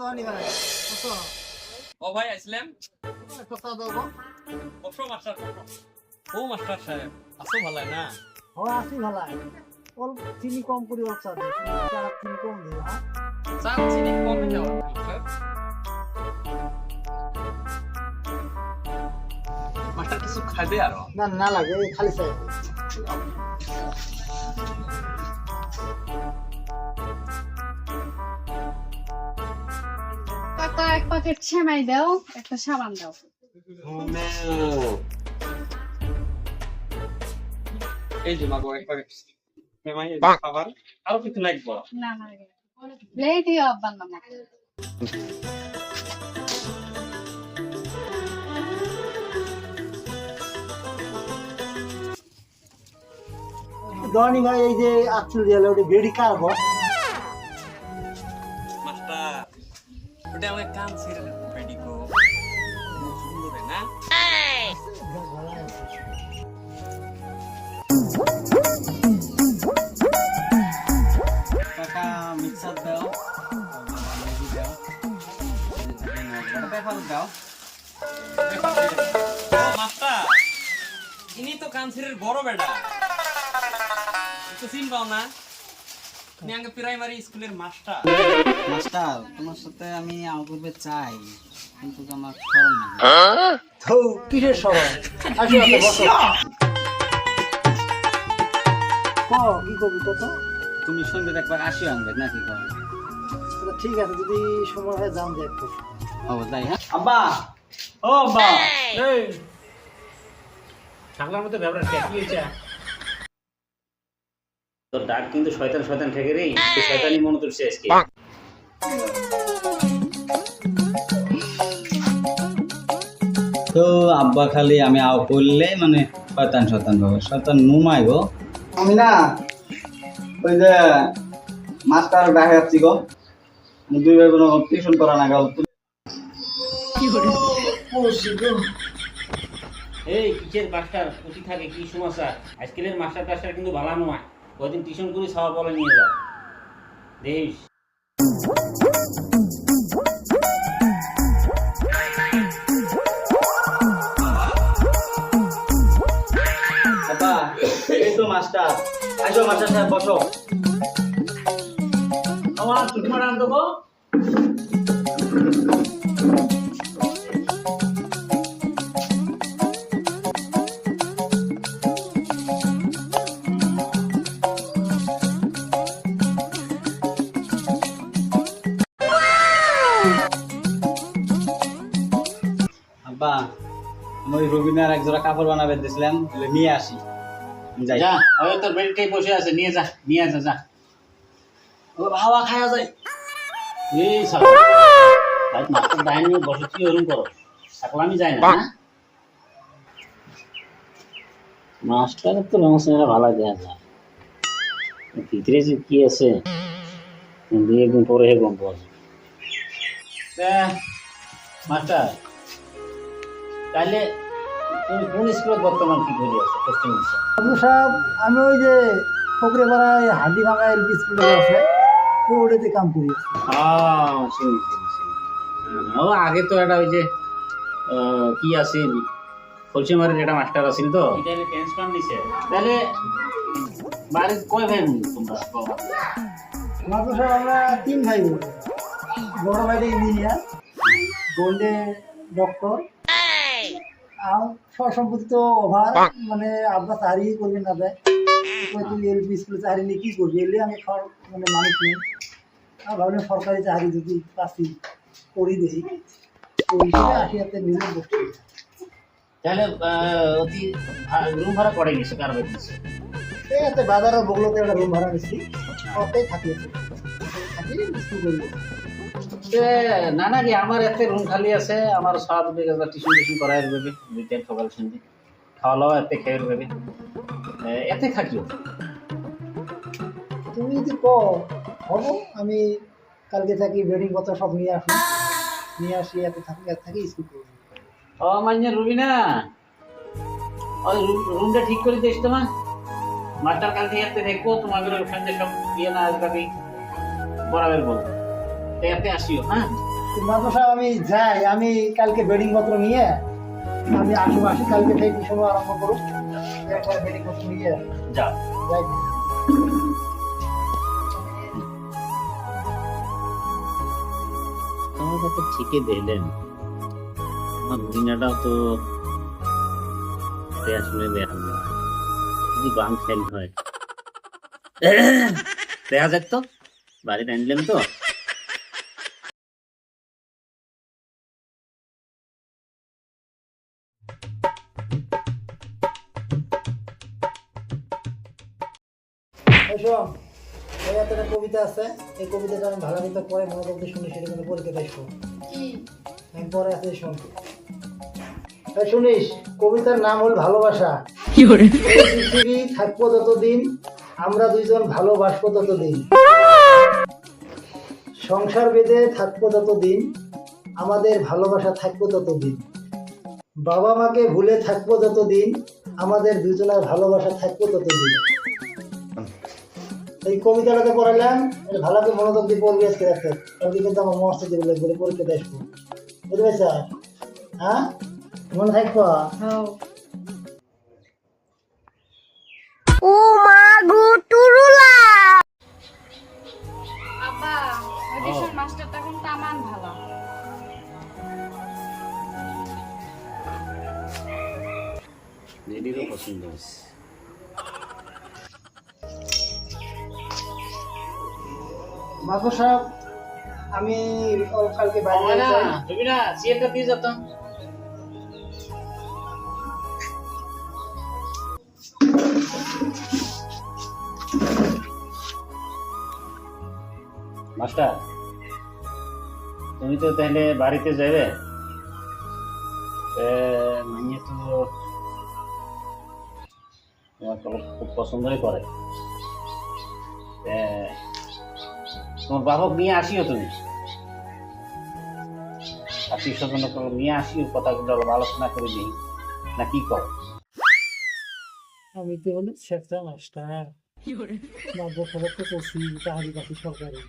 ধনী ভাই কত আসলাম চা দাও। বসো মাস্টার। ও মাস্টার সাহেব আসো ভালো না ও আসি ভালাই অল্প চিনি কম করে অল্প চা কম দিও চা চিনি কমে মাস্টার মাস্টার কিছু খাবে আরও না না লাগে খালি চাই কাকা এক প্যাকেট সেমাই দাও একটা সাবান দাও। এই যে মাগো এক প্যাকেট মেমাই খাবার আরও কিছু লাগবে? না না লেট দিও আব্বার নাম ভাই এই যে আচুল দিয়ে ওটা বেড়ি কার ওটা আমাকে কান ছেড়ে রেডি কো সুন্দর না কাকা মিক্সার দাও দাও দাও মাস্টার ইনি তো কানসিরের বড় বেটা তো চিন পাও না আগে প্রাইমারি স্কুলের মাস্টার। মাস্টার তোমার সাথে আমি চাই কিন্তু আমার না তো কিসের সবাই আসো আসো বসো ক কি করবি কত তুমি সন্ধ্যে দেখবার আসিও আনবে নাকি আচ্ছা, ঠিক আছে যদি সময় হয় যান যাই একটু ও তাই হ্যাঁ আব্বা! ও আব্বা এই! ছাগলার মতো ব্যাপারটা কি হয়েছে? তোর ডাক কিন্তু শয়তান শয়তান থেকে রে তুই শয়তানি মনে তুলছে আজকে। তো আব্বা খালি আমি আও করলে মানে শয়তান শয়তান ভাবে শয়তান নুমাই গো। আমি না ওই যে মাস্টার ডাকে যাচ্ছি গো। দুই ভাই বোন টিউশন করা না গেল। এই কিসের মাস্টার? খুশি থাকে কি সমস্যা? আজকালের মাস্টার টাস্টার কিন্তু ভালো নয় কদিন টিউশন করে সবার বলে নিয়ে যা। দেশ মাস্টার। আসো মাস্টার সাহেব, বসো। আমার চুটমার আনতো গো। ওই রবিনার এক জোড়া কাপড় বানাবে দিয়েছিলাম বলে নিয়ে আসি। যাই। যা ওই তোর বেডটাই বসে আছে নিয়ে যা নিয়ে যা যা। ও হাওয়া খায়া যায়। এই সালা ভাই মাস্টার ডাইন নিয়ে বসে তুই ওরকম করো? সাকলামি যায় না না মাস্টারের তো রঙ ভালো দেখা যায়। ভিতরে যে কি আছে দুই একদিন পরে হে গম পাওয়া মাস্টার তাহলে কোন স্কুলে বর্তমান কি করে আছো? কোচিং দিচ্ছ আবু সাহেব আমি ওই যে ফকরে পাড়ায় হাডি ভাঙা এলপি স্কুলে আছে ওটাতে কাম করি। শুনি। ও আগে তো একটা ওই যে আহ, কি আছিল কলসিমারের একটা মাস্টার আছিল তো। তাহলে বাড়ির কয় ভাই তোমরা? বাবা? মাত্র সাহেব আমরা তিন ভাই বড় ভাইটা ইঞ্জিনিয়ার গোল্ডে ডক্টর। সম্পত্তি তো ওভার মানে আব্বা চাকরি করবে না দেয় তুই এলপি স্কুলে চাকরি নিয়ে কি করবি? এলে আমি খাওয়ার মানে মানুষ নেই। আর ভাবলাম সরকারি চাকরি যদি পাচ্ছি করি দেখি। তো হিসেবে হাতে বসে। তাহলে অতি রুম ভাড়া করে গেছে কার বাড়ি দিছে এই হাতে বাজারের বগলতে একটা রুম ভাড়া নিচ্ছি ওতেই থাকি। থাকি স্কুল করব না না কি আমার এতে রুম খালি আছে আমার সাত বিঘা টিউশন টিউশন করাই দেবে সকাল খাওয়া দাওয়া এতে খেয়ে দেবে এতে থাকিও। তুমি যদি কো হব আমি কালকে থাকি বেডিং কথা সব নিয়ে আসি। নিয়ে আসি এত থাকি এত থাকি স্কুল করব ও মান্য রুবিনা ওই রুম- রুমটা ঠিক করে দিস তোমার মাস্টার কালকে এতে দেখব তোমাদের সন্ধ্যে সব ইয়ে না আসবে বরাবর বলব। আসিও হ্যাঁ? সাহেব আমি যাই। আমি কালকে বেডিং পত্র নিয়ে আমি আসব আসি কালকে থেকে টিউশন আরম্ভ করুক। একবার বেডিং পত্র নিয়ে যাও যাই। তো ঠিকই দিলেন। আমার দিনাটাও তো আসলে যায় যদি বাং ফেল হয়। দেখা যাক তো। বাড়িতে আনলেন তো? এই একটা কবিতা আছে। এই কবিতাটা আমি ভালো মতো পরে মনোযোগ দিয়ে শুনি সেটা কিন্তু দেখব আমি পরে আছে শুন। শুনিস কবিতার নাম হল ভালোবাসা। পৃথিবী থাকব ততদিন আমরা দুইজন ভালোবাসবো ততদিন। সংসার বেঁধে থাকব ততদিন আমাদের ভালোবাসা থাকব ততদিন। বাবা মাকে ভুলে থাকব ততদিন আমাদের দুজনের ভালোবাসা থাকব ততদিন। এই কবিতাটাতে পড়ালাম এটা ভালো করে মনোযোগ দিয়ে পড়বি আজকে রাতে কালকে কিন্তু আমার মস্ত দিবে বলে পরীক্ষা আসব। বুঝতে পারছ? হ্যাঁ? মনে থাকব? আব্বা ওই দেশের মাস্টারটা কিন্তু তামান ভালো। দিদিরও পছন্দ হয়েছে। মাধব সাহেব আমি কালকে বাইরে তুমি না সিয়েটা দিয়ে যেতাম মাস্টার তুমি তো তাহলে বাড়িতে যাবে এ, মাইয়ে তো তোমার খুব পছন্দই করে। এ, তোমার বাবক নিয়ে আসিও তুমি। আত্মীয় স্বজন নিয়ে আসিও কথাগুলো আলোচনা করে দিই। না কি কর? আমি তো হলো শেখরা মাস্টার। মাধব সাহেব তো করছি চাকরি পাচ্ছি সরকারি।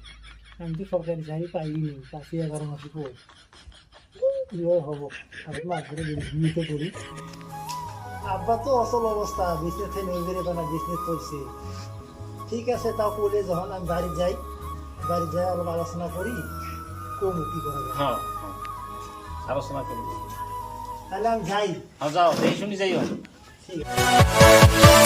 আমি তো সরকারি চাকরি পাইনি পাঁচই এগারো মাসে পর হব। আমি মাছ ধরে বিয়ে তো করি। আব্বা তো অসল অবস্থা বিজনেস থেকে নেই বেরোবে বিজনেস করছে। ঠিক আছে তাও করলে যখন আমি বাড়ি যাই বাড়ি যাই আবার আলোচনা করি কমু কি করা যায়। হ্যাঁ, হ্যাঁ আলোচনা করি। তাহলে আমি যাই। হ্যাঁ যাও এই শুনি যাইও। ঠিক আছে।